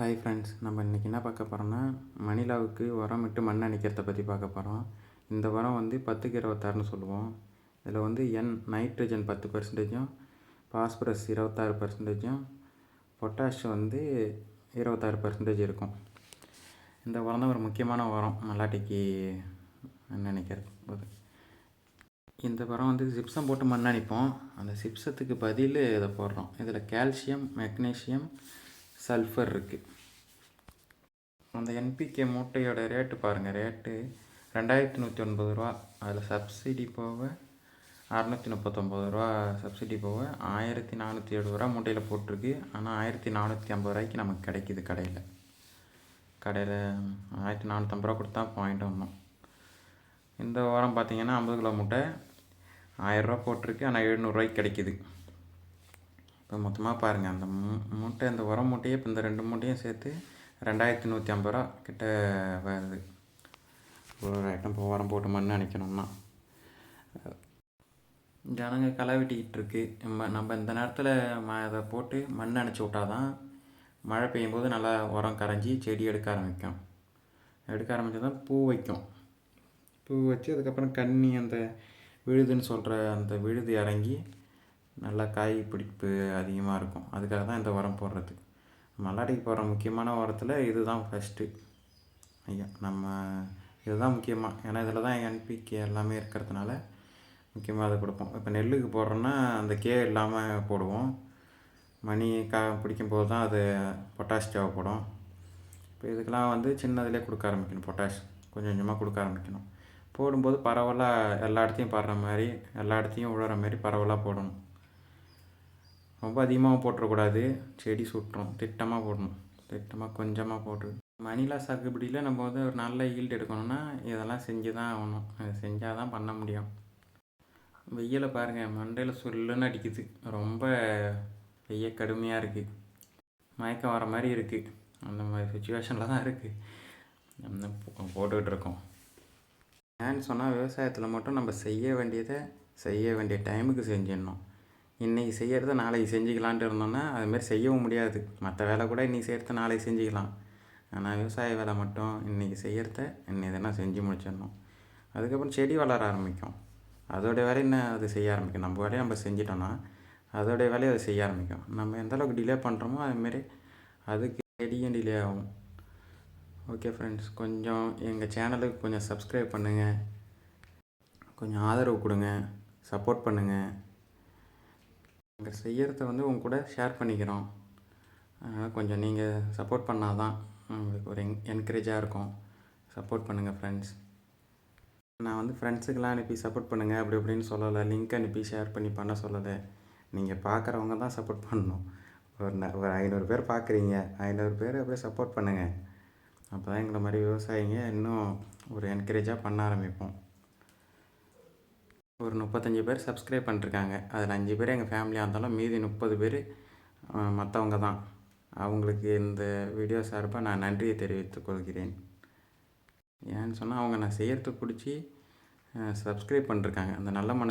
Hi friends நம்ம இன்றைக்கி என்ன பார்க்க போகிறோம்னா மணிலாவுக்கு உரம் விட்டு மண் அணைக்கிறத பற்றி பார்க்க போகிறோம் இந்த உரம் வந்து பத்துக்கு இருபத்தாறுன்னு சொல்லுவோம். இதில் வந்து என் நைட்ரஜன் பத்து பர்சன்டேஜும் பாஸ்பரஸ் இருபத்தாறு பர்சன்டேஜும் பொட்டாஷ் வந்து இருபத்தாறு பர்சன்டேஜ் இருக்கும். இந்த உரம் தான் ஒரு முக்கியமான உரம் மல்லாட்டிக்கு மண் அணைக்கிறது. போது இந்த உரம் வந்து சிப்ஸம் போட்டு மண் அணைப்போம். அந்த சிப்சத்துக்கு பதில் இதை போடுறோம். இதில் கால்சியம் மெக்னீஷியம் சல்ஃபர் இருக்குது அந்த என்பிகே மூட்டையோட ரேட்டு பாருங்கள் ரேட்டு ரெண்டாயிரத்தி நூற்றி ஒன்பது ரூபா. அதில் சப்சிடி போக அறநூற்றி முப்பத்தொம்பது ரூபா சப்சிடி போக ஆயிரத்தி நானூற்றி எழுபது ரூபா மூட்டையில் போட்டிருக்கு. ஆனால் ஆயிரத்தி நானூற்றி ஐம்பது ரூபாய்க்கு நமக்கு கிடைக்கிது கடையில். கடையில் ஆயிரத்தி நானூற்றம்பது ரூபா கொடுத்தா பாயிண்ட் வந்தோம் இந்த வாரம் பார்த்தீங்கன்னா ஐம்பது கிலோ மூட்டை ஆயிரரூபா போட்டிருக்கு. ஆனால் எழுநூறுவாய்க்கு கிடைக்கிது. இப்போ மொத்தமாக பாருங்கள் அந்த மூட்டை அந்த உரம் மூட்டையே இப்போ இந்த ரெண்டு மூட்டையும் சேர்த்து ரெண்டாயிரத்தி நூற்றி ஐம்பது ரூபா கிட்ட வருது. ஒரு ஐட்டம் இப்போ உரம் போட்டு மண் அணைக்கணும்னா ஜனங்க களை வெட்டிக்கிட்டு இருக்கு. நம்ம நம்ம இந்த நேரத்தில் ம அதை போட்டு மண் அணைச்சி விட்டாதான் மழை பெய்யும் போது நல்லா உரம் கரைஞ்சி செடி எடுக்க ஆரம்பிக்கும். எடுக்க ஆரம்பித்தா தான் பூ வைக்கும். பூ வச்சு அதுக்கப்புறம் கன்னி அந்த விழுதுன்னு சொல்கிற அந்த விழுது இறங்கி நல்லா காய் பிடிப்பு அதிகமாக இருக்கும். அதுக்காக தான் இந்த உரம் போடுறது. மல்லாடிக்கு போடுற முக்கியமான உரத்தில் இது தான் ஃபஸ்ட்டு ஐயா நம்ம இதுதான் முக்கியமாக ஏன்னா இதில் தான் என்பிகே எல்லாமே இருக்கிறதுனால முக்கியமாக அதை கொடுப்போம். இப்போ நெல்லுக்கு போடுறோன்னா அந்த கே இல்லாமல் போடுவோம். மணி கா பிடிக்கும் போது தான் அது பொட்டாஷ் தேவைப்படும். இப்போ இதுக்கெலாம் வந்து சின்னதுலேயே கொடுக்க ஆரம்பிக்கணும் பொட்டாஷ் கொஞ்சம் கொஞ்சமாக கொடுக்க ஆரம்பிக்கணும். போடும்போது பரவலாக எல்லா இடத்தையும் படுற மாதிரி எல்லா இடத்தையும் விழுற மாதிரி பரவலாக போடணும். ரொம்ப அதிகமாக போட்டுறக்கூடாது. செடி சுட்டுரும் திட்டமாக போடணும். திட்டமாக கொஞ்சமாக போட்டு. மணிலா சாகுபடியில் நம்ம வந்து ஒரு நல்ல ஈல்டு எடுக்கணும்னா இதெல்லாம் செஞ்சு தான் ஆகணும். அதை செஞ்சால் தான் பண்ண முடியும். வெயிலை பாருங்கள் மண்டையில் சொல்லுன்னு அடிக்குது. ரொம்ப வெய்ய கடுமையாக இருக்குது மயக்கம் வர மாதிரி இருக்குது அந்த மாதிரி சுச்சுவேஷனில் தான் இருக்குது நம்ம போட்டுக்கிட்டு இருக்கோம். ஏன்னு சொன்னால் விவசாயத்தில் மட்டும் நம்ம செய்ய வேண்டியதை செய்ய வேண்டிய டைமுக்கு செஞ்சிடணும். இன்றைக்கி செய்கிறத நாளைக்கு செஞ்சுக்கலான்ட்டு இருந்தோன்னா அதுமாரி செய்யவும் முடியாது. மற்ற வேலை கூட இன்றைக்கி செய்கிறத நாளைக்கு செஞ்சுக்கலாம். ஆனால் விவசாய வேலை மட்டும் இன்றைக்கி செய்கிறத இன்னைக்கு தானே செஞ்சு முடிச்சிடணும். அதுக்கப்புறம் செடி வளர ஆரம்பிக்கும். அதோடைய வேலையை என்ன? அது செய்ய ஆரம்பிக்கும். நம்ம வேலையை நம்ம செஞ்சிட்டோன்னா அதோடைய வேலையை அது செய்ய ஆரம்பிக்கும். நம்ம எந்த அளவுக்கு டிலே பண்ணுறோமோ அதுமாரி அதுக்கு செடியும் டிலே ஆகும். ஓகே ஃப்ரெண்ட்ஸ் கொஞ்சம் எங்கள் சேனலுக்கு கொஞ்சம் சப்ஸ்கிரைப் பண்ணுங்கள் கொஞ்சம் ஆதரவு கொடுங்க. சப்போர்ட் பண்ணுங்கள் நாங்கள் செய்கிறத வந்து உங்க கூட ஷேர் பண்ணிக்கிறோம். அதனால் கொஞ்சம் நீங்கள் சப்போர்ட் பண்ணால் தான் உங்களுக்கு ஒரு என் என்கரேஜாக இருக்கும். சப்போர்ட் பண்ணுங்கள் ஃப்ரெண்ட்ஸ் நான் வந்து ஃப்ரெண்ட்ஸுக்கெலாம் அனுப்பி சப்போர்ட் பண்ணுங்கள் அப்படி இப்படின்னு சொல்லலை. லிங்க் அனுப்பி ஷேர் பண்ணி பண்ண சொல்லலை. நீங்கள் பார்க்குறவங்க தான் சப்போர்ட் பண்ணணும். ஒரு ந ஒரு ஐநூறு பேர் பார்க்குறீங்க ஐநூறு பேர் அப்படியே சப்போர்ட் பண்ணுங்கள் அப்போ தான் எங்களை மாதிரி விவசாயிங்க இன்னும் ஒரு என்கரேஜாக பண்ண ஆரம்பிப்போம். ஒரு முப்பத்தஞ்சு பேர் சப்ஸ்கிரைப் பண்ணிருக்காங்க. அதில் அஞ்சு பேர் எங்கள் ஃபேமிலியாக இருந்தாலும் மீதி முப்பது பேர் மற்றவங்க தான். அவங்களுக்கு இந்த வீடியோ சார்பாக நான் நன்றியை தெரிவித்துக் கொள்கிறேன். ஏன்னு சொன்னால் அவங்க நான் செய்கிறதுக்கு பிடிச்சி சப்ஸ்கிரைப் பண்ணிருக்காங்க. அந்த நல்ல மன